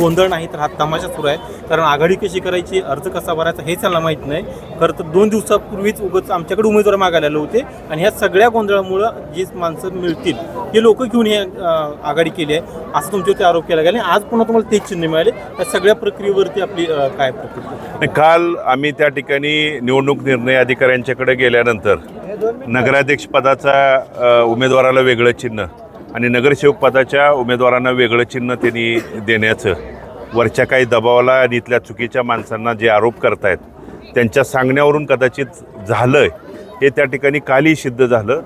गोंधळ नाही तर हा तमाशा सुरू आहे. कारण आघाडी कशी करायची अर्ज कसा भरायचा हे त्यांना माहीत नाही. खरं तर दोन दिवसापूर्वीच उगाच आमच्याकडे उमेदवार मागायला आले होते. आणि ह्या सगळ्या गोंधळामुळं जी माणसं मिळतील हे लोक घेऊन हे आघाडी केली आहे असं तुमच्यावरती आरोप केला गेला. आणि आज पुन्हा तुम्हाला तेच चिन्ह मिळाले. त्या सगळ्या प्रक्रियेवरती आपली काय प्रतिक्रिया? आणि काल आम्ही त्या ठिकाणी निवडणूक निर्णय अधिकाऱ्यांच्याकडे गेल्यानंतर नगराध्यक्ष पदाचा अ, उमेदवाराला वेगळं चिन्ह. आणि नगरसेवक पदाच्या उमेदवारांना वेगळं चिन्ह त्यांनी देण्याचं. वरच्या काही दबावाला आणि इथल्या चुकीच्या माणसांना जे आरोप करतायत त्यांच्या सांगण्यावरून कदाचित झालं हे त्या ठिकाणी कालही सिद्ध झालं.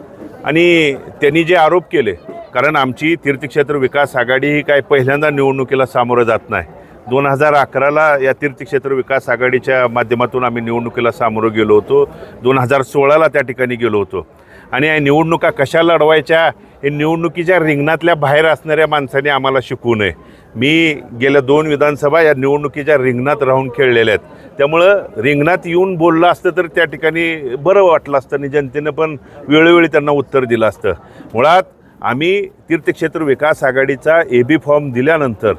आणि त्यांनी जे आरोप केले कारण आमची तीर्थक्षेत्र विकास आघाडी ही काय पहिल्यांदा निवडणुकीला सामोरं जात नाही. दोन हजार अकराला या तीर्थक्षेत्र विकास आघाडीच्या माध्यमातून आम्ही निवडणुकीला सामोरं गेलो होतो. दोन हजार सोळाला त्या ठिकाणी गेलो होतो. आणि या निवडणुका कशा लढवायच्या हे निवडणुकीच्या रिंगणातल्या बाहेर असणाऱ्या माणसाने आम्हाला शिकवू नये. मी गेल्या दोन विधानसभा या निवडणुकीच्या रिंगणात राहून खेळलेल्या आहेत. त्यामुळं रिंगणात येऊन बोललं असतं तर त्या ठिकाणी बरं वाटलं असतं आणि जनतेनं पण वेळोवेळी त्यांना उत्तर दिलं असतं. मुळात आम्ही तीर्थक्षेत्र विकास आघाडीचा ए बी फॉर्म दिल्यानंतर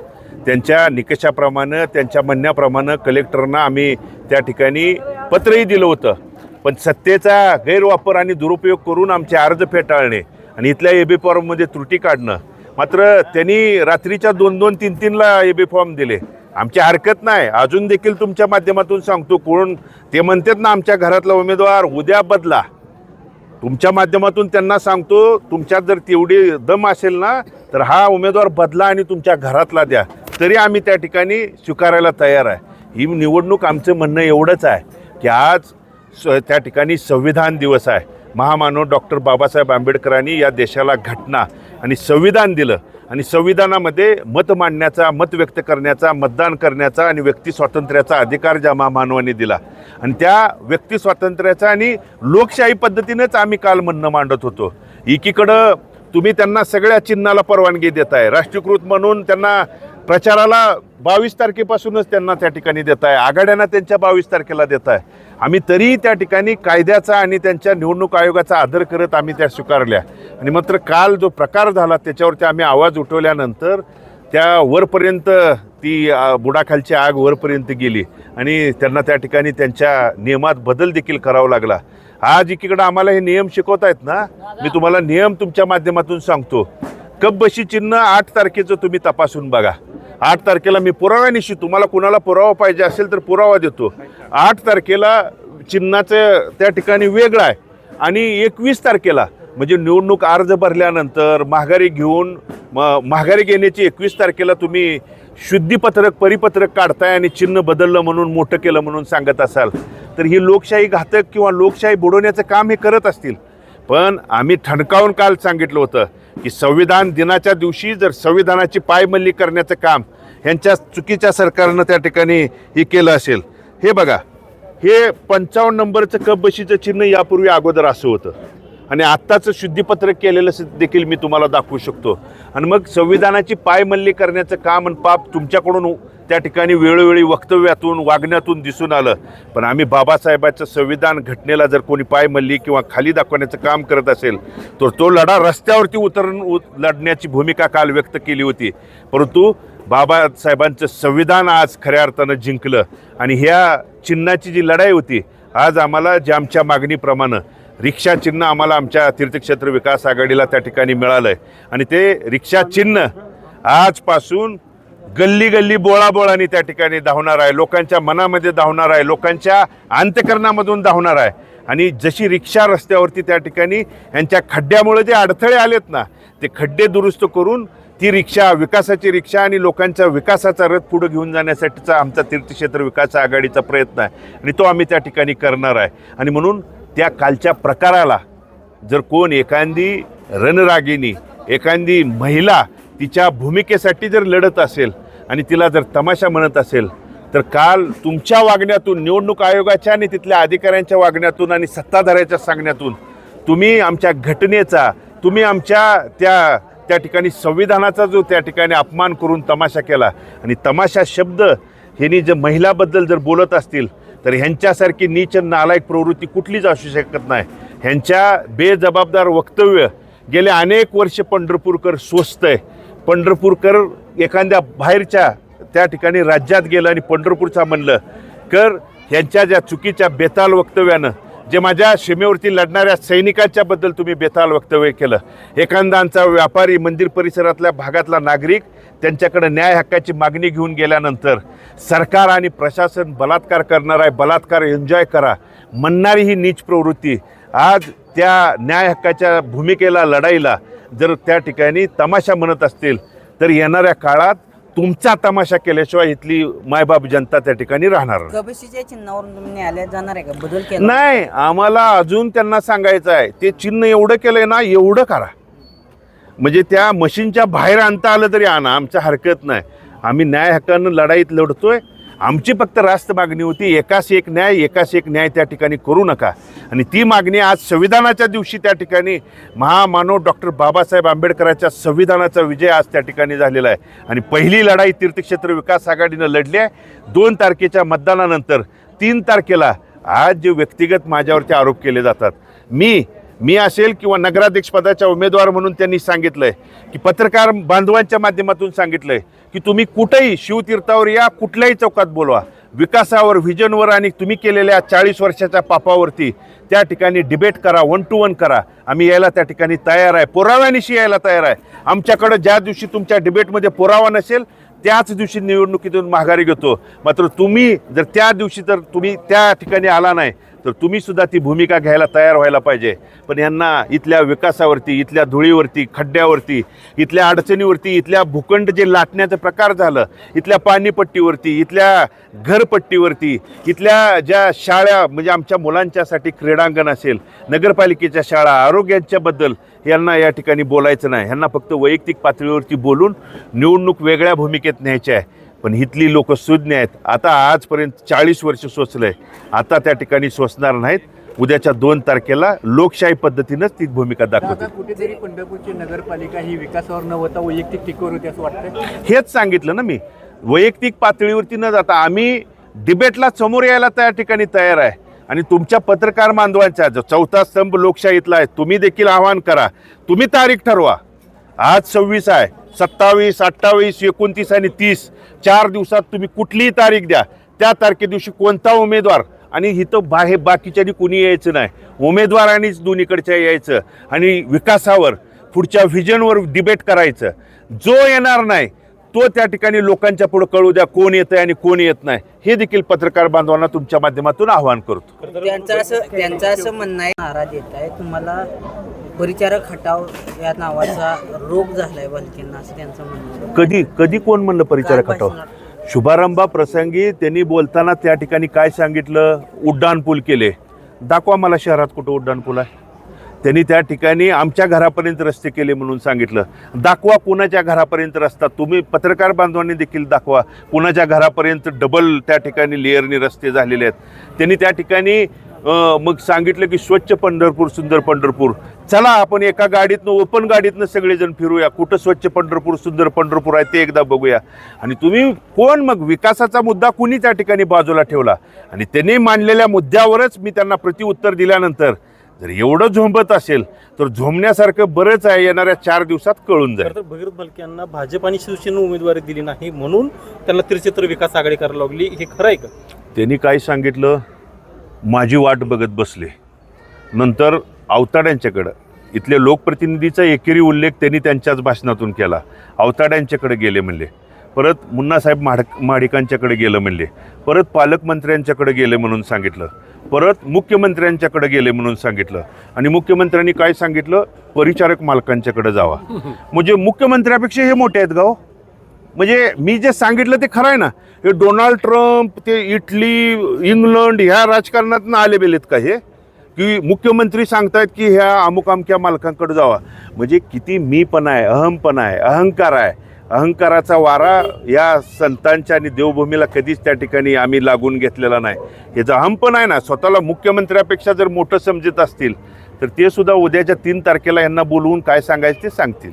त्यांच्या निकषाप्रमाणे त्यांच्या म्हणण्याप्रमाणे कलेक्टरना आम्ही त्या ठिकाणी पत्रही दिलं होतं. पण सत्तेचा गैरवापर आणि दुरुपयोग करून आमचे अर्ज फेटाळणे आणि इथल्या ए बी फॉर्ममध्ये त्रुटी काढणं. मात्र त्यांनी रात्रीच्या दोन दोन तीन तीनला ए बी फॉर्म दिले. आमची हरकत नाही. अजून देखील तुमच्या माध्यमातून सांगतो कोण. ते म्हणतात ना आमच्या घरातला उमेदवार उद्या बदला. तुमच्या माध्यमातून त्यांना सांगतो तुमच्यात जर तेवढी दम असेल ना तर हा उमेदवार बदला आणि तुमच्या घरातला द्या. तरी आम्ही त्या ठिकाणी स्वीकारायला तयार आहे. ही निवडणूक आमचं म्हणणं एवढंच आहे की आज स त्या ठिकाणी संविधान दिवस आहे. महामानव डॉक्टर बाबासाहेब आंबेडकरांनी या देशाला घटना आणि संविधान दिलं. आणि संविधानामध्ये मत मांडण्याचा मत व्यक्त करण्याचा मतदान करण्याचा आणि व्यक्ती स्वातंत्र्याचा अधिकार ज्या महामानवाने दिला. आणि त्या व्यक्ती स्वातंत्र्याचा आणि लोकशाही पद्धतीनेच आम्ही काल म्हणणं मांडत होतो. एकीकडं तुम्ही त्यांना सगळ्या चिन्हाला परवानगी देताय. राष्ट्रीयकृत म्हणून त्यांना प्रचाराला बावीस तारखेपासूनच त्यांना त्या ठिकाणी देत आहे आघाड्यांना त्यांच्या बावीस तारखेला देत आहे आम्ही तरीही त्या ठिकाणी कायद्याचा आणि त्यांच्या निवडणूक आयोगाचा आदर करत आम्ही त्या स्वीकारल्या. आणि मात्र काल जो प्रकार झाला त्याच्यावरती आम्ही आवाज उठवल्यानंतर त्या वरपर्यंत ती बुडाखालची आग वरपर्यंत गेली. आणि त्यांना त्या ठिकाणी त्यांच्या नियमात बदल देखील करावा लागला. आज एकीकडं आम्हाला हे नियम शिकवत आहेत ना? मी तुम्हाला नियम तुमच्या माध्यमातून सांगतो. कप बशी चिन्ह आठ तारखेचं तुम्ही तपासून बघा. आठ तारखेला मी पुराव्यानिशी तुम्हाला कुणाला पुरावा पाहिजे असेल तर पुरावा देतो. आठ तारखेला चिन्हाचं त्या ठिकाणी वेगळं आहे. आणि एकवीस तारखेला म्हणजे निवडणूक अर्ज भरल्यानंतर माघारी घेऊन म माघारी घेण्याची एकवीस तारखेला तुम्ही शुद्धीपत्रक परिपत्रक काढताय आणि चिन्ह बदललं म्हणून मोठं केलं म्हणून सांगत असाल. तर ही लोकशाही घातक किंवा लोकशाही बुडवण्याचं काम हे करत असतील. पण आम्ही ठणकावून काल सांगितलं होतं की संविधान दिनाच्या दिवशी जर संविधानाची पायमल्ली करण्याचं काम ह्यांच्या चुकीच्या सरकारनं त्या ठिकाणी हे केलं असेल. हे बघा हे पंचावन्न नंबरचं कप बशीचं चिन्ह यापूर्वी अगोदर असं होतं. आणि आत्ताचं शुद्धीपत्रक केलेलं देखील मी तुम्हाला दाखवू शकतो. आणि मग संविधानाची पायमल्ली करण्याचं काम आणि पाप तुमच्याकडून त्या ठिकाणी वेळोवेळी वक्तव्यातून वागण्यातून दिसून आलं. पण आम्ही बाबासाहेबांचं संविधान घटनेला जर कोणी पाय मल्ली किंवा खाली दाखवण्याचं काम करत असेल तर तो लढा रस्त्यावरती उतरून लढण्याची भूमिका काल व्यक्त केली होती. परंतु बाबासाहेबांचं संविधान आज खऱ्या अर्थानं जिंकलं आणि ह्या चिन्हाची जी लढाई होती आज आम्हाला जे आमच्या मागणीप्रमाणे रिक्षा चिन्ह आम्हाला आमच्या तीर्थक्षेत्र विकास आघाडीला त्या ठिकाणी मिळालं आहे आणि ते रिक्षा चिन्ह आजपासून गल्ली गल्ली बोळाबोळाने त्या ठिकाणी धावणार आहे. लोकांच्या मनामध्ये धावणार आहे. लोकांच्या अंत्यकरणामधून धावणार आहे. आणि जशी रिक्षा रस्त्यावरती त्या ठिकाणी यांच्या खड्ड्यामुळे जे अडथळे आलेत ना ते खड्डे दुरुस्त करून ती रिक्षा विकासाची रिक्षा आणि लोकांचा विकासाचा रथ पुढे घेऊन जाण्यासाठीचा आमचा तीर्थक्षेत्र विकास आघाडीचा प्रयत्न आहे. आणि तो आम्ही त्या ठिकाणी करणार आहे. आणि म्हणून त्या कालच्या प्रकाराला जर कोण एखादी रणरागिनी एखादी महिला तिच्या भूमिकेसाठी जर लढत असेल आणि तिला जर तमाशा म्हणत असेल तर काल तुमच्या वागण्यातून निवडणूक आयोगाच्या आणि तिथल्या अधिकाऱ्यांच्या वागण्यातून आणि सत्ताधाऱ्याच्या सांगण्यातून तुम्ही आमच्या घटनेचा तुम्ही आमच्या त्या त्या ठिकाणी संविधानाचा जो त्या ठिकाणी अपमान करून तमाशा केला आणि तमाशा शब्द ह्यांनी जर महिलाबद्दल जर बोलत असतील तर ह्यांच्यासारखी नीच नालायक प्रवृत्ती कुठलीच असू शकत नाही. ह्यांच्या बेजबाबदार वक्तव्य गेले अनेक वर्ष पंढरपूरकर स्वस्त आहे. पंढरपूरकर एखाद्या बाहेरच्या त्या ठिकाणी राज्यात गेलं आणि पंढरपूरचा म्हणलं कर ह्यांच्या ज्या चुकीच्या बेताल वक्तव्यानं जे माझ्या सीमेवरती लढणाऱ्या सैनिकांच्या बद्दल तुम्ही बेताल वक्तव्य केलं. एखादांचा व्यापारी मंदिर परिसरातल्या भागातला नागरिक त्यांच्याकडे न्याय हक्काची मागणी घेऊन गेल्यानंतर सरकार आणि प्रशासन बलात्कार करणार आहे बलात्कार एन्जॉय करा म्हणणारी ही नीच प्रवृत्ती. आज त्या न्याय हक्काच्या भूमिकेला लढाईला जर त्या ठिकाणी तमाशा म्हणत असतील तर येणाऱ्या काळात तुमचा तमाशा केल्याशिवाय इथली मायबाप जनता त्या ठिकाणी राहणार नाही. कबशीच्या चिन्हावरून तुम्ही न्यायालयात जाणार आहे का? बदल केला. नाही आम्हाला अजून त्यांना सांगायचं आहे. ते चिन्ह एवढं केलंय ना एवढं करा. म्हणजे त्या मशीनच्या बाहेर आणता आलं तरी आणा आमच्या हरकत नाही. आम्ही न्याय हक्कानं लढाईत लढतोय. आमची फक्त रास्त मागणी होती एकास एक न्याय एकास एक न्याय त्या ठिकाणी करू नका. आणि ती मागणी आज संविधानाच्या दिवशी त्या ठिकाणी महामानव डॉक्टर बाबासाहेब आंबेडकरांच्या संविधानाचा विजय आज त्या ठिकाणी झालेला आहे. आणि पहिली लढाई तीर्थक्षेत्र विकास आघाडीनं लढली आहे. दोन तारखेच्या मतदानानंतर तीन तारखेला आज जे व्यक्तिगत माझ्यावरती आरोप केले जातात. मी मी असेल किंवा नगराध्यक्ष पदाच्या उमेदवार म्हणून त्यांनी सांगितलंय की पत्रकार बांधवांच्या माध्यमातून सांगितलंय की तुम्ही कुठेही शिवतीर्थावर या कुठल्याही चौकात बोलवा. विकासावर व्हिजनवर आणि तुम्ही केलेल्या चाळीस वर्षाच्या पापावरती त्या ठिकाणी डिबेट करा वन टू वन करा. आम्ही यायला त्या ठिकाणी तयार आहे. पुराव्यानिशी यायला तयार आहे. आमच्याकडं ज्या दिवशी तुमच्या डिबेटमध्ये पुरावा नसेल त्याच दिवशी निवडणुकीतून माघारी घेतो. मात्र तुम्ही जर त्या दिवशी जर तुम्ही त्या ठिकाणी आला नाही तर तुम्ही सुद्धा ती भूमिका घ्यायला तयार व्हायला पाहिजे. पण यांना इथल्या विकासावरती इथल्या धुळीवरती खड्ड्यावरती इथल्या अडचणीवरती इथल्या भूखंड जे लाटण्याचं प्रकार झालं इथल्या पाणीपट्टीवरती इथल्या घरपट्टीवरती इथल्या ज्या शाळा म्हणजे आमच्या मुलांच्यासाठी क्रीडांगण असेल नगरपालिकेच्या शाळा आरोग्याच्याबद्दल यांना या ठिकाणी बोलायचं नाही. ह्यांना फक्त वैयक्तिक पातळीवरती बोलून निवडणूक वेगळ्या भूमिकेत न्यायची आहे. पण इथली लोक सुज्ञ आहेत. आता आजपर्यंत चाळीस वर्ष सोचलंय आता त्या ठिकाणी सोचणार नाहीत. उद्याच्या दोन तारखेला लोकशाही पद्धतीनंच ती भूमिका दाखवते कुठेतरी पंढरपूरची नगरपालिका ही विकासावर न होता वैयक्तिक टीकेवर होती असं वाटतं हेच सांगितलं ना मी. वैयक्तिक पातळीवरती न जाता आम्ही डिबेटला समोर यायला त्या ठिकाणी तयार आहे. आणि तुमच्या पत्रकार बांधवांच्या जो चौथा स्तंभ लोकशाहीतला आहे तुम्ही देखील आवाहन करा. तुम्ही तारीख ठरवा. आज सव्वीस आहे. सत्तावीस अठ्ठावीस एकोणतीस आणि तीस. चार दिवसात तुम्ही कुठलीही तारीख द्या. त्या तारखे दिवशी कोणता उमेदवार? आणि इथं बाहे बाकीच्यानी कुणी यायचं नाही. उमेदवारांनीच दोन्हीकडच्या यायचं आणि विकासावर पुढच्या व्हिजनवर डिबेट करायचं. जो येणार नाही तो त्या ठिकाणी लोकांच्या पुढे कळू द्या कोण येतंय आणि कोण येत नाही. हे देखील पत्रकार बांधवांना तुमच्या माध्यमातून आवाहन करतो. त्यांचं असं त्यांचं असं म्हणणं आहे नाराज येत आहे तुम्हाला परिचारक हटाव या नावाचा रोग झालाय बालकींना असं त्यांचं म्हणणं. कधी कधी कोण म्हणलं परिचारक हटाव? शुभारंभा प्रसंगी त्यांनी बोलताना त्या ठिकाणी काय सांगितलं? उड्डाण पूल केले. दाखवा मला शहरात कुठं उड्डाण पूल आहे. त्यांनी त्या ठिकाणी आमच्या घरापर्यंत रस्ते केले म्हणून सांगितलं. दाखवा कुणाच्या घरापर्यंत रस्ता? तुम्ही पत्रकार बांधवांनी देखील दाखवा. कुणाच्या घरापर्यंत डबल त्या ठिकाणी लेअरनी रस्ते झालेले आहेत. त्यांनी त्या ठिकाणी मग सांगितलं की स्वच्छ पंढरपूर सुंदर पंढरपूर. चला आपण एका गाडीतनं ओपन गाडीतनं सगळेजण फिरूया. कुठं स्वच्छ पंढरपूर सुंदर पंढरपूर आहे ते एकदा बघूया. आणि तुम्ही कोण मग? विकासाचा मुद्दा कुणी त्या ठिकाणी बाजूला ठेवला. आणि त्यांनी मांडलेल्या मुद्द्यावरच मी त्यांना प्रतिउत्तर दिल्यानंतर जर एवढं झोंबत असेल तर झोंबण्यासारखं बरंच आहे येणाऱ्या चार दिवसात कळून जाईल. तर भगीरथ बालके यांना भाजप आणि शिवसेना उमेदवारी दिली नाही म्हणून त्यांना त्रिक्षेत्र विकास आघाडी करायला लागली. हे खरं आहे का? त्यांनी काय सांगितलं? माझी वाट बघत बसले. नंतर अवताड्यांच्याकडं. इथल्या लोकप्रतिनिधीचा एकेरी उल्लेख त्यांनी त्यांच्याच भाषणातून केला. अवताड्यांच्याकडे गेले म्हणले. परत मुन्नासाहेब माड माडिकांच्याकडे गेलं म्हणले. परत पालकमंत्र्यांच्याकडे गेले म्हणून सांगितलं. परत मुख्यमंत्र्यांच्याकडे गेले म्हणून सांगितलं. आणि मुख्यमंत्र्यांनी काय सांगितलं? परिचारक मालकांच्याकडे जावा. म्हणजे मुख्यमंत्र्यापेक्षा हे मोठे आहेत गाव. म्हणजे मी जे सांगितलं ते खरं आहे ना. हे डोनाल्ड ट्रम्प ते इटली इंग्लंड ह्या राजकारणातून आले बेलेत का हे? की मुख्यमंत्री सांगतायत की ह्या अमुक अमक्या मालकांकडे जावा. म्हणजे किती मीपणा आहे अहमपणा आहे अहंकार आहे. अहंकाराचा वारा या संतांच्या आणि देवभूमीला कधीच त्या ठिकाणी आम्ही लागून घेतलेला नाही. हे जे अहमपण आहे ना स्वतःला मुख्यमंत्र्यापेक्षा जर मोठं समजत असतील तर ते सुद्धा उद्याच्या तीन तारखेला यांना बोलवून काय सांगायचं ते सांगतील.